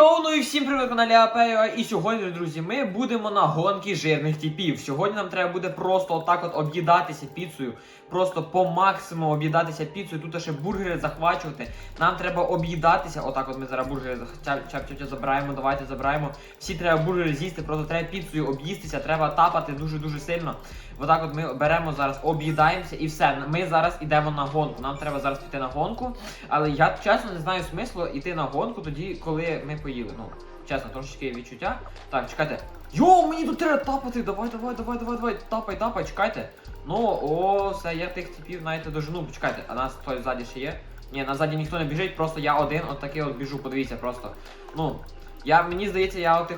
Йоу, ну і всім привіт каналі Апео. І сьогодні, друзі, ми будемо на гонки жирних типів. Сьогодні нам треба буде просто отак от об'їдатися піцею. Просто по максимуму об'їдатися піцею. Тут ще бургери захвачувати. Нам треба об'їдатися. Отак от ми зараз бургери чап чап чап забираємо. Давайте забираємо. Всі треба бургери з'їсти, просто треба піцею об'їстися, треба тапати дуже-дуже сильно. Отак от ми беремо зараз, об'їдаємося і все. Ми зараз йдемо на гонку. Нам треба зараз піти на гонку. Але я чесно не знаю смислу йти на гонку тоді, коли ми поїли. Ну, чесно, трошечки відчуття. Так, чекайте. Йоу, мені тут треба тапати. Давай, давай, давай, давай, давай. Тапай, тапай, чекайте. Ну, о, все, я тих типів, знаєте, дожену. Почекайте, а нас хтось ззаді ще є. Ні, нас ззаді ніхто не біжить, просто я один, от такий от біжу, подивіться просто. Ну, я, мені здається, я от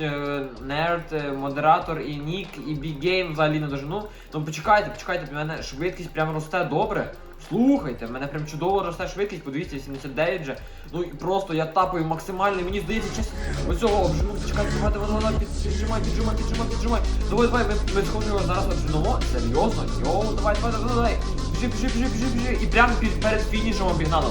е, нерд, е, модератор і нік, і бігейм взагалі не дожену. Ну почекайте, почекайте, в мене швидкість прямо росте добре. Слухайте, в мене прям чудово росте швидкість, подивіться, 79 вже. Ну і просто я тапаю максимально, мені здається, чесно, оцього обжену. Почекайте, давай, давай, давай, піджимай, піджимай, піджимай, піджимай. Давай, давай, ми, ми схоже його зараз обженемо. Серйозно? Йоу, давай, давай, давай, давай. Біжи, біжи, біжи, біжи, біжи. І прямо перед фінішем обігнали.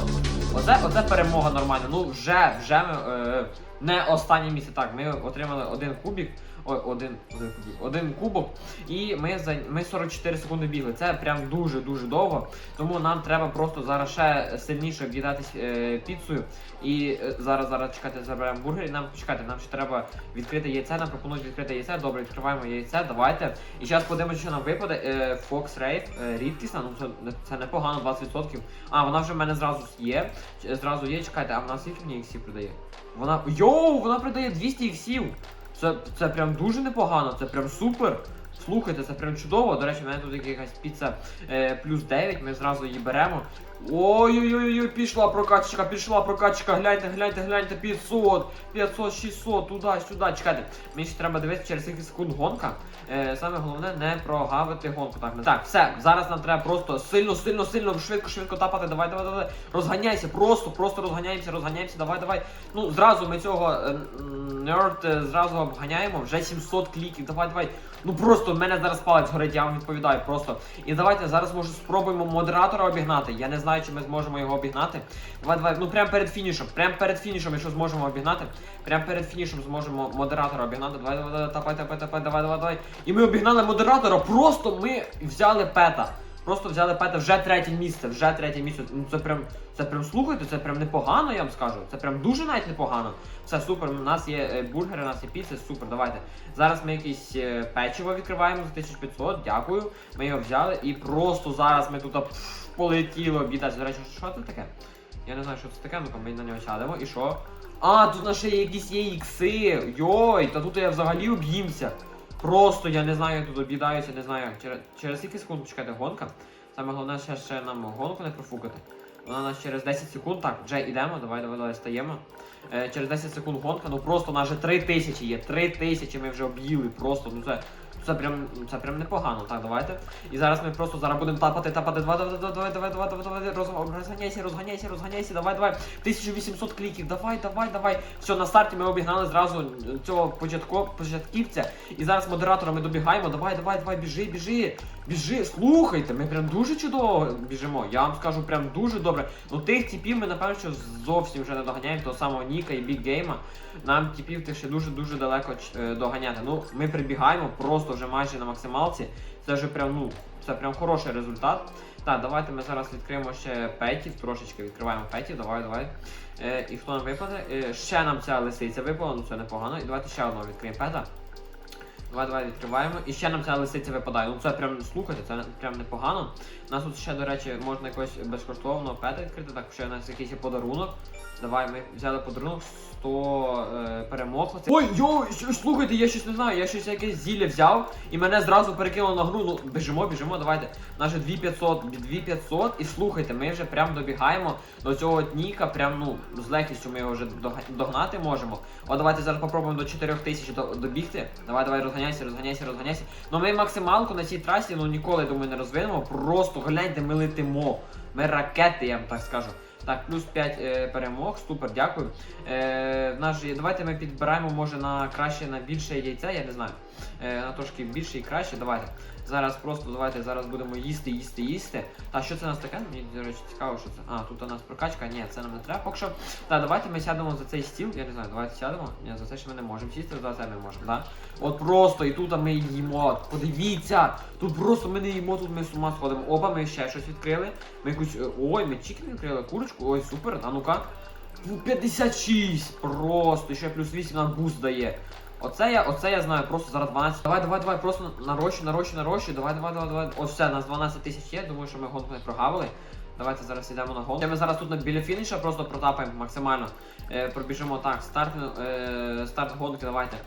Оце, оце перемога нормальна. Ну вже, вже ми е, не останнє місце. Так, ми отримали один кубік. Ой, один, один один кубок, і ми за ми 44 секунди бігли. Це прям дуже дуже довго. Тому нам треба просто зараз ще сильніше об'їдатись е, піцею. І е, зараз зараз чекайте, заберемо бургер. І нам чекайте, нам ще треба відкрити яйце. Нам пропонують відкрити яйце. Добре, відкриваємо яйце. Давайте. І зараз подивимося, що нам випаде. Е, Fox Rave, е, рідкісна. Ну це, це непогано, 20%. А, вона вже в мене зразу є. Зразу є. Чекайте, а вона скільки мені іксів продає? Вона. Йоу, вона продає 200 іксів. Це, це прям дуже непогано, це прям супер. Слухайте, це прям чудово. До речі, в мене тут якась піца е, плюс 9, ми зразу її беремо. Ой-ой-ой, пішла прокачка, пішла прокачка, гляньте, гляньте, гляньте, 500, 500, 600, туди, сюди. Чекайте, мені ще треба дивитися через скільки секунд гонка. Е, саме головне не прогавити гонку. Так, так, все, зараз нам треба просто сильно, сильно, сильно, швидко, швидко тапати. Давай, давай, давай. Розганяйся, просто, просто розганяємося, розганяємося, давай, давай. Ну, зразу ми цього е, нерд е, зразу обганяємо, вже 700 кліків, давай, давай. Ну просто в мене зараз палець горить, я вам відповідаю просто. І давайте зараз може спробуємо модератора обігнати. Я не знаю, чи ми зможемо його обігнати. Давай, давай, ну прямо перед фінішом. прямо перед фінішом, якщо зможемо обігнати. Прямо перед фінішем зможемо модератора обігнати. Давай, давай, давай, тапай, тапай, давай, давай, давай. І ми обігнали модератора, просто ми взяли пета. Просто взяли пета вже третє місце, вже третє місце. Ну це прям, це прям слухайте, це прям непогано, я вам скажу. Це прям дуже навіть непогано. Все супер. У нас є е, бургери, у нас є піци, супер, давайте. Зараз ми якесь е, печиво відкриваємо за 1500, дякую. Ми його взяли і просто зараз ми тут пф, полетіли обідати. До речі, що це таке? Я не знаю, що це таке, ну ми на нього сядемо. І що? А, тут на ще є якісь є ікси. Йой, та тут я взагалі об'їмся. Просто я не знаю, я тут об'їдаюся, не знаю. Через, через скільки секунд чекати гонка. Саме головне ще, ще нам гонку не профукати. Вона нас через 10 секунд. Так, вже йдемо, давай, давай, давай, стаємо. Е, через 10 секунд гонка, ну просто у нас вже 3 тисячі є. 3 тисячі ми вже об'їли. Просто, ну це. Це прям, це прям непогано. Так, давайте. І зараз ми просто зараз будемо тапати, тапати. Давай, давай, давай, давай, давай, давай, давай, давай, роз- розганяйся, розганяйся, розганяйся, давай, давай. 1800 кліків, давай, давай, давай. Все, на старті ми обігнали зразу цього початко, початківця. І зараз модератора ми добігаємо. Давай, давай, давай, біжи, біжи, біжи. Слухайте, ми прям дуже чудово біжимо. Я вам скажу, прям дуже добре. Ну тих типів ми напевно що зовсім вже не доганяємо, того самого Ніка і Біг Гейма. Нам типів тих ще дуже-дуже далеко е, доганяти. Ну, ми прибігаємо просто вже майже на максималці. Це вже прям, ну, це прям хороший результат. Так, давайте ми зараз відкриємо ще петів, трошечки відкриваємо петів, давай, давай. Е, і хто нам випаде? Е, ще нам ця лисиця випала, ну це непогано. І давайте ще одного відкриємо пета. Давай, давай відкриваємо. І ще нам ця лисиця випадає. Ну це прям слухайте, це прям непогано. Нас тут ще, до речі, можна якось безкоштовно пета відкрити, так ще у нас якийсь подарунок. Давай, ми взяли подарунок 100 е, перемог. Ой, йо, слухайте, я щось не знаю, я щось якесь зілля взяв і мене зразу перекинуло на гру. Ну, біжимо, біжимо, давайте. Наше 2500, 2500, і слухайте, ми вже прям добігаємо до цього дніка, прям ну з легкістю ми його вже догнати можемо. О, давайте зараз попробуємо до 4000 добігти. Давай, давай, розганяйся, розганяйся, розганяйся. Ну ми максималку на цій трасі, ну ніколи думаю не розвинемо. Просто гляньте, ми летимо. Ми ракети, я вам так скажу. Так, плюс 5 е, перемог, супер, дякую. Е, є- давайте ми підбираємо, може, на краще на більше яйця, я не знаю. Е, на трошки більше і краще. Давайте. Зараз просто давайте зараз будемо їсти, їсти, їсти. Та що це у нас таке? Мені, до речі, цікаво, що це. А, тут у нас прокачка, ні, це нам не треба. Поки що. Та, давайте ми сядемо за цей стіл. Я не знаю, давайте сядемо. Ні, за це ще ми не можемо сісти, за це ми можемо, да? От просто, і тут ми їмо. Подивіться! Тут просто ми не їмо, тут ми з ума сходимо. Опа, ми ще щось відкрили. Ми якусь. Ой, ми чікен відкрили, курочку, ой, супер, а ну-ка. Ну, 56! Просто, ще плюс 8 нам буст дає. Оце я, оце я знаю, просто зараз 12. Давай, давай, давай, просто нарощу, нарощу, нарощу. Давай, давай, давай, давай. Ось все, нас 12 тисяч є. Думаю, що ми гонку не прогавили. Давайте зараз йдемо на. Ще Ми зараз тут біля фініша просто протапаємо максимально. Е, пробіжимо так. Старт, е, старт гонки, давайте.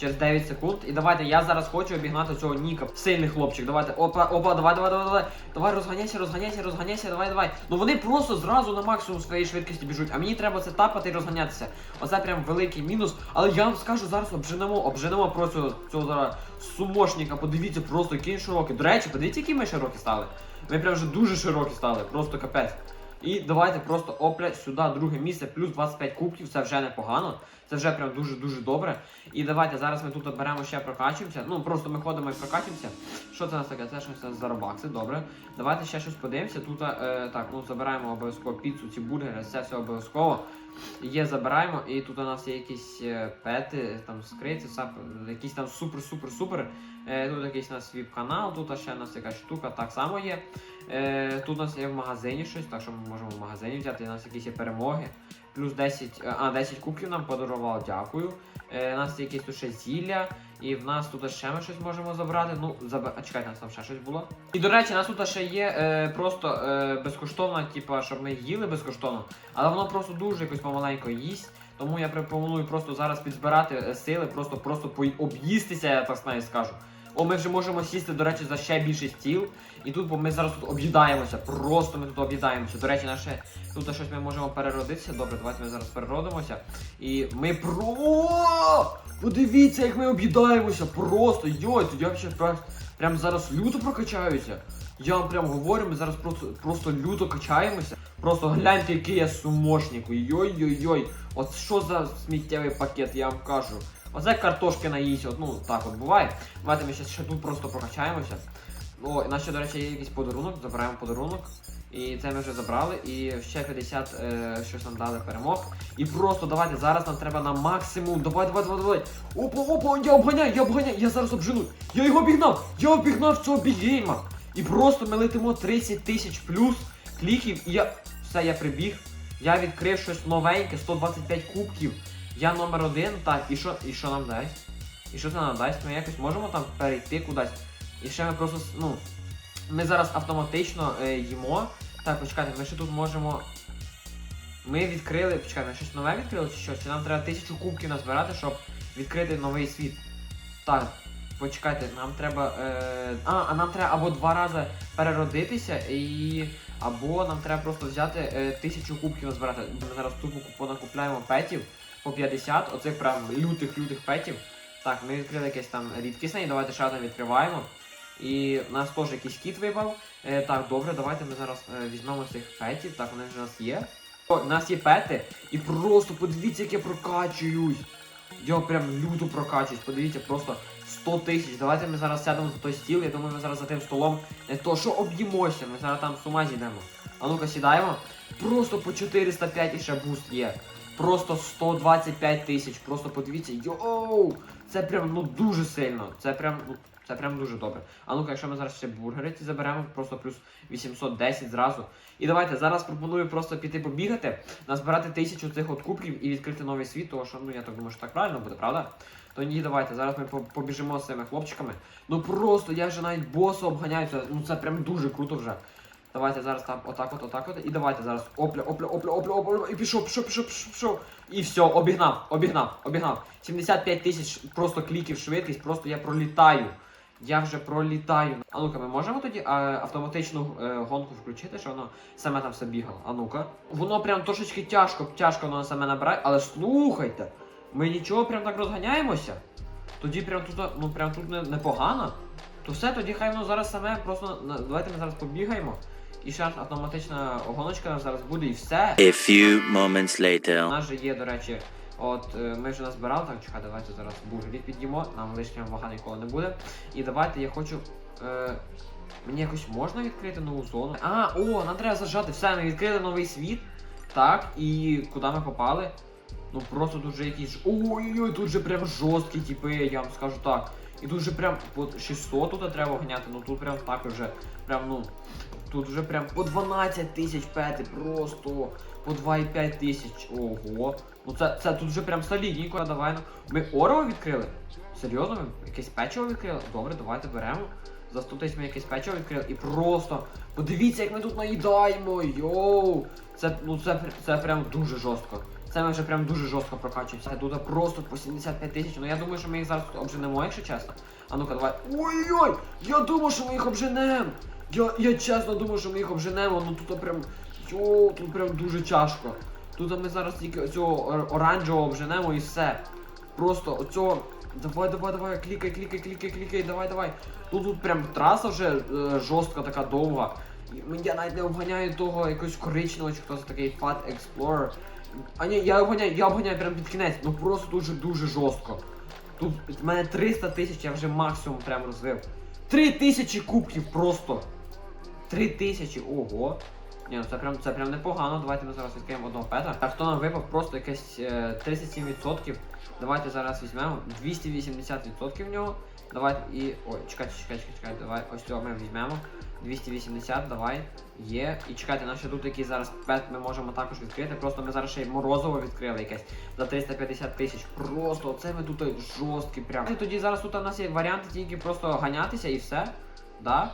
Через 9 секунд. І давайте, я зараз хочу обігнати цього Ніка. Сильний хлопчик. Давайте. Опа, опа, давай, давай, давай, давай. Давай, розганяйся, розганяйся, розганяйся, давай, давай. Ну вони просто зразу на максимум своєї швидкості біжуть, а мені треба це тапати і розганятися. Оце прям великий мінус. Але я вам скажу, зараз обженемо, обженемо про цього, зараз сумошника. Подивіться, просто який він широкий. До речі, подивіться, які ми широкі стали. Ми прям вже дуже широкі стали, просто капець. І давайте просто опля сюди, друге місце, плюс 25 кубків, це вже непогано. Це вже прям дуже-дуже добре. І давайте зараз ми тут беремо ще прокачуємося. Ну просто ми ходимо і прокачуємося. Що це у нас таке? Це щось за робакси, добре. Давайте ще щось подивимося. Тут е, так, ну забираємо обов'язково піцу, ці бургери, це все обов'язково. Є, забираємо, і тут у нас є якісь е, пети, там скриті, якісь там супер-супер-супер. Е, тут якийсь у нас віп-канал, тут ще у нас якась штука так само є. Е, тут у нас є в магазині щось, так що ми можемо в магазині взяти. У нас якісь є перемоги. Плюс 10, е, а 10 кубків нам подарував, дякую. Е, у нас є якісь тут ще зілля, і в нас тут ще ми щось можемо забрати. Ну, заб... чекайте, у нас там ще щось було. І до речі, у нас тут ще є е, просто е, безкоштовно, типа, щоб ми їли безкоштовно, але воно просто дуже якось помаленько їсть. Тому я пропоную просто зараз підзбирати е, сили, просто просто по- об'їстися, я так навіть скажу. О, ми вже можемо сісти, до речі, за ще більший стіл. І тут бо ми зараз тут об'їдаємося. Просто ми тут об'їдаємося. До речі, наше тут щось ми можемо переродитися. Добре, давайте ми зараз переродимося. І ми про. Подивіться, як ми об'їдаємося. Просто йой, тут я ще прям, прям зараз люто прокачаюся. Я вам прям говорю, ми зараз просто, просто люто качаємося. Просто гляньте, який я сумошник. Йой-йой-йой. От що за сміттєвий пакет, я вам кажу. Оце картошки наїсть, от, ну так от буває. Давайте ми ще, тут просто прокачаємося. О, і нас ще, до речі, є якийсь подарунок, забираємо подарунок. І це ми вже забрали. І ще 50 е, щось нам дали перемог. І просто давайте зараз нам треба на максимум. Давай, давай, давай, давай. Опа, опа, я обганяю, я обганяю, я зараз обжену. Я його обігнав! Я обігнав цього бігейма. І просто ми летимо 30 тисяч плюс кліків. І я. Все, я прибіг. Я відкрив щось новеньке, 125 кубків. Я номер один, так, і що, і що нам дасть? І що це нам дасть? Ми якось можемо там перейти кудись. І ще ми просто, ну, ми зараз автоматично е, їмо. Так, почекайте, ми ще тут можемо. Ми відкрили. Почекайте, ми щось нове відкрили чи що? Чи нам треба тисячу кубків назбирати, щоб відкрити новий світ? Так, почекайте, нам треба. Е... А, а нам треба або два рази переродитися, і. Або нам треба просто взяти е, тисячу кубків назбирати. Ми зараз тупо понакупляємо петів по 50, оцих прям лютих-лютих петів. Так, ми відкрили якесь там рідкісне, давайте ще одне відкриваємо. І в нас теж якийсь кіт випав. Е, так, добре, давайте ми зараз е, візьмемо цих петів. Так, вони вже у нас є. О, у нас є пети. І просто подивіться, як я прокачуюсь. Я прям люто прокачуюсь. Подивіться, просто 100 тисяч. Давайте ми зараз сядемо за той стіл. Я думаю, ми зараз за тим столом не то, що об'їмося, ми зараз там з ума зійдемо. А ну-ка сідаємо. Просто по 405 і ще буст є. Просто 125 тисяч. Просто подивіться, йоу! Це прям ну дуже сильно. Це прям, ну, це прям дуже добре. А ну-ка, якщо ми зараз ще бургери ці заберемо, просто плюс 810 зразу. І давайте зараз пропоную просто піти побігати, назбирати тисячу цих от кубків і відкрити новий світ, тому що ну я так думаю, що так правильно буде, правда? То ні, давайте, зараз ми побіжимо з цими хлопчиками. Ну просто я вже навіть боса обганяюся, ну це прям дуже круто вже. Давайте зараз там отак от, отак от. І давайте зараз опля, опля, опля, опля, опля, і пішов, пішов, пішов, пішов, пішов. І все, обігнав, обігнав, обігнав. 75 тисяч просто кліків швидкість, просто я пролітаю. Я вже пролітаю. А ну-ка, ми можемо тоді а, автоматичну е, гонку включити, що воно саме там все бігало. А ну-ка. Воно прям трошечки тяжко, тяжко воно саме набирає, але слухайте, ми нічого прям так розганяємося. Тоді прям тут, ну прям тут не- непогано. То все, тоді хай воно зараз саме просто давайте ми зараз побігаємо. І ще автоматична гоночка зараз буде і все. A few moments У нас же є, до речі, От е, ми вже назбирали, так чекай, давайте зараз бургерів під'їмо, нам лишнього вага ніколи не буде. І давайте я хочу. Е, мені якось можна відкрити нову зону. А, о, нам треба зажати. Все, ми відкрили новий світ. Так, і куди ми попали? Ну просто тут же якісь. Ой-ой-ой, тут же прям жорсткі типи, я вам скажу так. І тут же прям от 600 тут треба ганяти, ну тут прям так уже. Прям ну. Тут вже прям по 12 тисяч пети, просто по 2,5 тисяч. Ого. Ну це, це тут вже прям солідненько, давай. ну. Ми орео відкрили? Серйозно? Якесь печиво відкрили? Добре, давайте беремо. За 100 тисяч ми якесь печиво відкрили і просто подивіться, як ми тут наїдаємо. Йоу! Це, ну, це, це прям дуже жорстко. Це ми вже прям дуже жорстко прокачуємося. Тут просто по 75 тисяч. Ну я думаю, що ми їх зараз обженемо, якщо чесно. А ну-ка, давай. Ой-ой! Я думав, що ми їх обженемо! Я, я чесно думав, що ми їх обженемо, ну тут прям. Йоу, тут прям дуже тяжко. Тут ми зараз тільки оцього оранжевого обженемо і все. Просто оцього. Давай, давай, давай, клікай, клікай, клікай, клікай, давай, давай. Тут тут прям траса вже е, жорстка, така довга. Я навіть не обганяю того якогось коричневого, чи хто це такий Fat Explorer. А я обганяю, я обганяю прям під кінець, ну просто дуже дуже жорстко. Тут в мене 300 тисяч, я вже максимум прям розвив. 3 тисячі кубків просто. 3 тисячі, ого. Ні, ну це прям це прям непогано. Давайте ми зараз відкриємо одного пета. Так, хто нам випав просто якесь е, 37%. Давайте зараз візьмемо 280% в нього. Давайте і. Ой, чекайте, чекайте, чекайте, давай. Ось цього ми візьмемо. 280, давай. Є. І чекайте, наші тут який зараз пет ми можемо також відкрити. Просто ми зараз ще й морозово відкрили якесь за 350 тисяч. Просто оце ми тут жорсткі прям. І тоді зараз тут у нас є варіанти тільки просто ганятися і все. Да?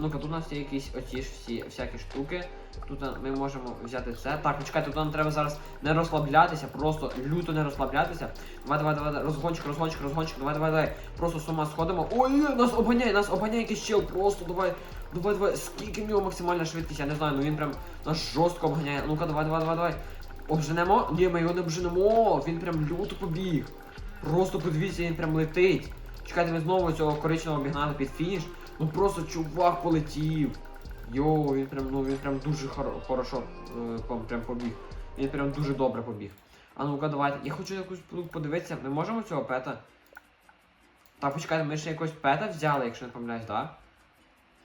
Ну-ка, тут у нас є якісь оці ж всі всякі штуки. Тут ми можемо взяти це. Так, ну чекайте, тут нам треба зараз не розслаблятися, просто люто не розслаблятися. Давай, давай, давай, давай, розгончик, розгончик, розгончик, давай, давай, давай. Просто з ума сходимо. Ой, нас обганяє, нас обганяє якийсь чел, просто давай. Давай, давай, скільки в нього максимальна швидкість, я не знаю, ну він прям нас жорстко обганяє. Ну-ка, давай, давай, давай, давай. Обженемо? Ні, ми його не обженемо, він прям люто побіг. Просто подивіться, він прям летить. Чекайте, ми знову цього коричневого обігнали під фініш. Ну просто чувак полетів. Йоу, він прям, ну він прям дуже хоро- хорошо е, прям побіг. Він прям дуже добре побіг. А ну-ка, давайте. Я хочу якусь тут подивитися. Ми можемо цього пета? Так, почекайте, ми ще якогось пета взяли, якщо не помиляюсь, так?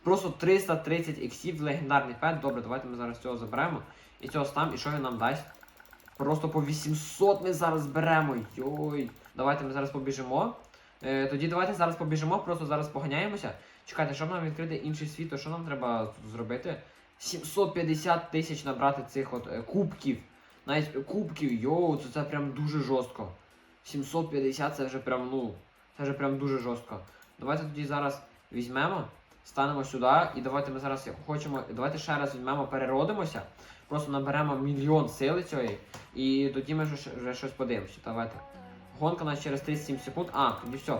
Просто 330 іксів легендарний пет. Добре, давайте ми зараз цього заберемо. І цього стам, і що він нам дасть? Просто по 800 ми зараз беремо. Йой. Давайте ми зараз побіжимо. Е, тоді давайте зараз побіжимо, просто зараз поганяємося. Чекайте, щоб нам відкрити інший світ, то що нам треба зробити? 750 тисяч набрати цих от е, кубків. Навіть е, кубків, йоу, це, це прям дуже жорстко. 750 це вже прям, ну, це вже прям дуже жорстко. Давайте тоді зараз візьмемо, станемо сюди, і давайте ми зараз хочемо. Давайте ще раз візьмемо, переродимося. Просто наберемо мільйон сили цієї. І тоді ми вже, вже щось подивимося. Давайте. Гонка у нас через 37 секунд. А, тоді все.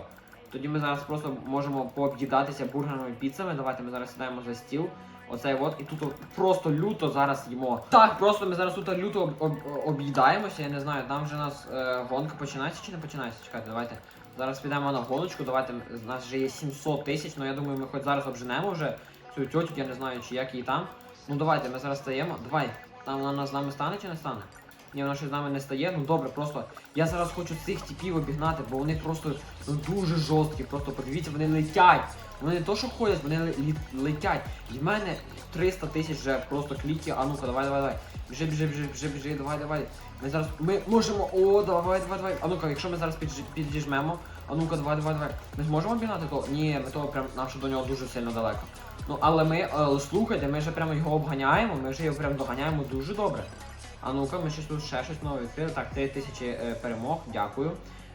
Тоді ми зараз просто можемо пооб'їдатися бургерними піцами. Давайте ми зараз сідаємо за стіл. Оцей от, і тут просто люто зараз їмо. Так, просто ми зараз тут люто об, об, об'їдаємося, я не знаю, там вже у нас е, гонка починається чи не починається? Чекайте, давайте. Зараз підемо на гоночку, давайте, у нас вже є 700 тисяч, ну я думаю, ми хоч зараз обженемо вже цю тьотю, я не знаю, чи як її там. Ну давайте, ми зараз стаємо. Давай, там вона з нами стане чи не стане? Ні, вона ще з нами не стає. Ну добре, просто я зараз хочу цих типів обігнати, бо вони просто ну, дуже жорсткі. Просто подивіться, вони летять. Вони не то, що ходять, вони летять. І в мене 300 тисяч вже просто кліків. А ну-ка, давай, давай, давай. Біжи, біжи, біжи, біжи, біжи, давай, давай. Ми зараз. Ми можемо. О, давай, давай, давай. А ну-ка, якщо ми зараз підіжмемо. А ну-ка, давай, давай, давай. Ми зможемо обігнати то? Ні, ми того прям нам ще до нього дуже сильно далеко. Ну, але ми, е, слухайте, ми вже прямо його обганяємо, ми вже його прям доганяємо дуже добре. А ну-ка, ми щось тут ще щось нове відкрили. Так, 3000 е, перемог, дякую.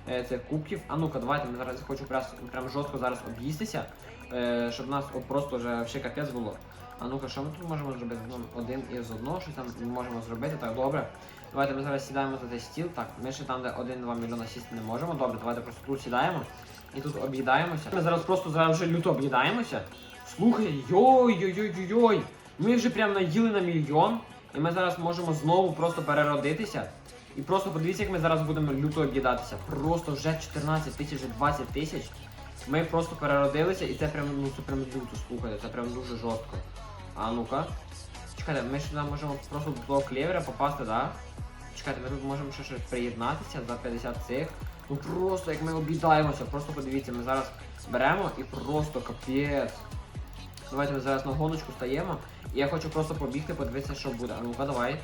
Е, це кубків. А ну-ка, давайте ми зараз хочу прям, прям жорстко зараз об'їстися, е, щоб нас от просто вже ще капець було. А ну-ка, що ми тут можемо зробити? Ну, один із одного, щось там ми можемо зробити. Так, добре. Давайте ми зараз сідаємо за цей стіл. Так, ми ще там, де 1-2 мільйона сісти не можемо. Добре, давайте просто тут сідаємо і тут об'їдаємося. Ми зараз просто зараз вже люто об'їдаємося. Слухай, йой-йой-йой-йой. Ми вже прям наїли на мільйон. І ми зараз можемо знову просто переродитися. І просто подивіться, як ми зараз будемо люто об'їдатися. Просто вже 14 тисяч, вже 20 тисяч. Ми просто переродилися і це прям, ну це прям люто, слухайте, це прям дуже жорстко. А ну-ка. Чекайте, ми сюди можемо просто до клевера попасти, да? Чекайте, ми тут можемо ще щось приєднатися за 50 цих. Ну просто як ми обідаємося, просто подивіться, ми зараз беремо і просто капець. Давайте ми зараз на гоночку стаємо. І я хочу просто побігти, подивитися, що буде. А ну-ка, давай.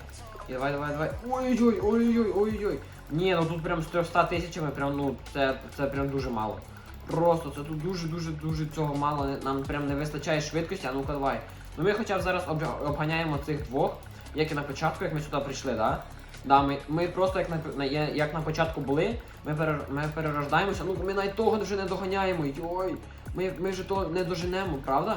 І давай, давай, давай. Ой-ой-ой, ой-ой-ой, ой-ой. Ні, ну тут прям з 300 тисячами, прям, ну, це, це прям дуже мало. Просто це тут дуже-дуже-дуже цього мало. Нам прям не вистачає швидкості, а ну-ка давай. Ну ми хоча б зараз обганяємо цих двох, як і на початку, як ми сюди прийшли, да? Да, ми, ми просто як на, як на початку були, ми, перер, ми перерождаємося, ну ми навіть того вже не доганяємо. Йой, ми, ми вже того не доженемо, правда?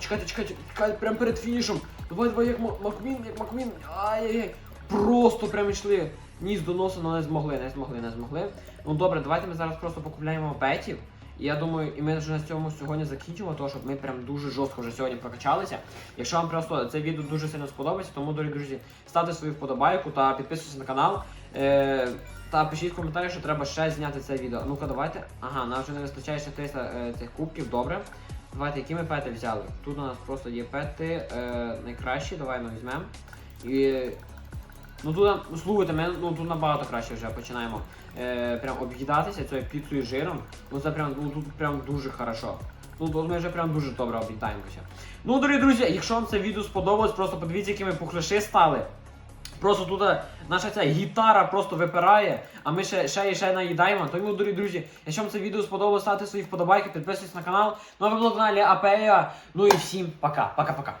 Чекайте, чекайте, чекайте, прям перед фінішем. Давай, давай, як Ма- Маквін, як Маквін. Ай-яй-яй. Просто прям йшли. Ніс до носа, але не змогли, не змогли, не змогли. Ну добре, давайте ми зараз просто покупляємо петів. І я думаю, і ми вже на цьому сьогодні закінчимо, тому щоб ми прям дуже жорстко вже сьогодні прокачалися. Якщо вам просто це відео дуже сильно сподобається, тому, дорогі друзі, ставте свою вподобайку та підписуйтесь на канал. Е, та пишіть в коментарі, що треба ще зняти це відео. Ну-ка, давайте. Ага, нам вже не вистачає ще 300 е, цих кубків, добре. Давайте, які ми пети взяли? Тут у нас просто є пети е, найкращі, давай ми візьмемо. І. Ну тут, ну, слухайте, ми ну, тут набагато краще вже починаємо е, прям об'їдатися цією піцею жиром. Ну це прям, ну тут прям дуже хорошо. Ну тут ми вже прям дуже добре об'їдаємося. Ну, дорогі друзі, якщо вам це відео сподобалось, просто подивіться, які ми пухляши стали. Просто тут е, наша ця гітара просто випирає, а ми ще, ще і ще наїдаємо. Тому, дорогі друзі, якщо вам це відео сподобалось, ставте свої вподобайки, підписуйтесь на канал. Ну а ви були на каналі Апея. Ну і всім пока. Пока-пока.